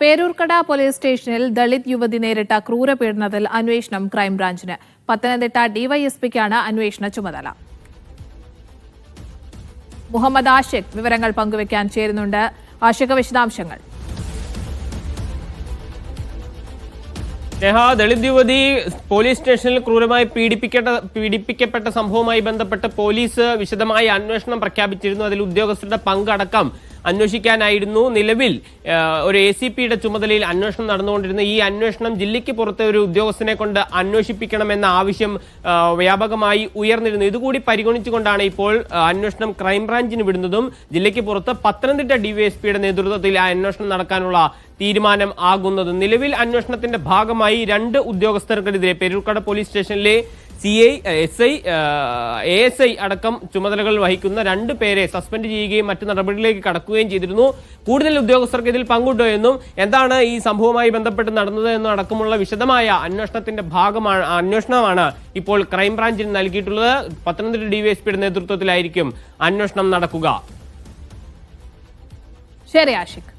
Peroorkada police സ്റ്റേഷനിൽ ദളിത് യുവതി നേരിട്ട ക്രൂരപീഡനത്തിൽ അന്വേഷണം ക്രൈംബ്രാഞ്ചിന്. പത്തനംതിട്ട ഡിവൈഎസ്പിക്കാണ് അന്വേഷണ ചുമതല. മുഹമ്മദ് ആഷിഖ് വിവരങ്ങൾ പങ്കുവയ്ക്കാൻ ചേരുന്നുണ്ട്. ആഷിഖ് വിശദാംശങ്ങൾ. നേഹ ദളിത് യുവതി പോലീസ് സ്റ്റേഷനിൽ ക്രൂരമായി പീഡിപ്പിക്കേണ്ട പീഡിപ്പിക്കപ്പെട്ട സംഭവവുമായി ബന്ധപ്പെട്ട് പോലീസ് വിശദമായ അന്വേഷണം പ്രഖ്യാപിച്ചിരുന്നു. അതിൽ ഉദ്യോഗസ്ഥരുടെ പങ്കടക്കം അന്വേഷിക്കാനായിരുന്നു നിലവിൽ ഒരു എ സി പിയുടെ ചുമതലയിൽ അന്വേഷണം നടന്നുകൊണ്ടിരുന്ന ഈ അന്വേഷണം ജില്ലയ്ക്ക് പുറത്തെ ഒരു ഉദ്യോഗസ്ഥനെ കൊണ്ട് അന്വേഷിപ്പിക്കണമെന്ന ആവശ്യം വ്യാപകമായി ഉയർന്നിരുന്നു. ഇതുകൂടി പരിഗണിച്ചുകൊണ്ടാണ് ഇപ്പോൾ അന്വേഷണം ക്രൈംബ്രാഞ്ചിന് വിടുന്നതും ജില്ലയ്ക്ക് പുറത്ത് പത്തനംതിട്ട ഡിവൈഎസ്പിയുടെ നേതൃത്വത്തിൽ ആ അന്വേഷണം നടക്കാനുള്ള തീരുമാനം ആകുന്നത്. നിലവിൽ അന്വേഷണത്തിന്റെ ഭാഗമായി രണ്ട് ഉദ്യോഗസ്ഥർക്കെതിരെ പെരൂർക്കട പോലീസ് സ്റ്റേഷനിലെ C I S I A S I അടക്കം ചുമതലകൾ വഹിക്കുന്ന രണ്ട് പേരെ സസ്പെൻഡ് ചെയ്യുകയും മറ്റു നടപടികളിലേക്ക് കടക്കുകയും ചെയ്തിരുന്നു. കൂടുതൽ ഉദ്യോഗസ്ഥർക്ക് ഇതിൽ പങ്കുണ്ടോ എന്നും എന്താണ് ഈ സംഭവവുമായി ബന്ധപ്പെട്ട് നടന്നത് എന്നും അടക്കമുള്ള വിശദമായ അന്വേഷണത്തിന്റെ ഭാഗമാണ് അന്വേഷണമാണ് ഇപ്പോൾ ക്രൈംബ്രാഞ്ചിന് നൽകിയിട്ടുള്ളത്. പത്തനംതിട്ട ഡിവൈഎസ്പിയുടെ നേതൃത്വത്തിലായിരിക്കും അന്വേഷണം നടക്കുക. ശരി ആഷിഖ്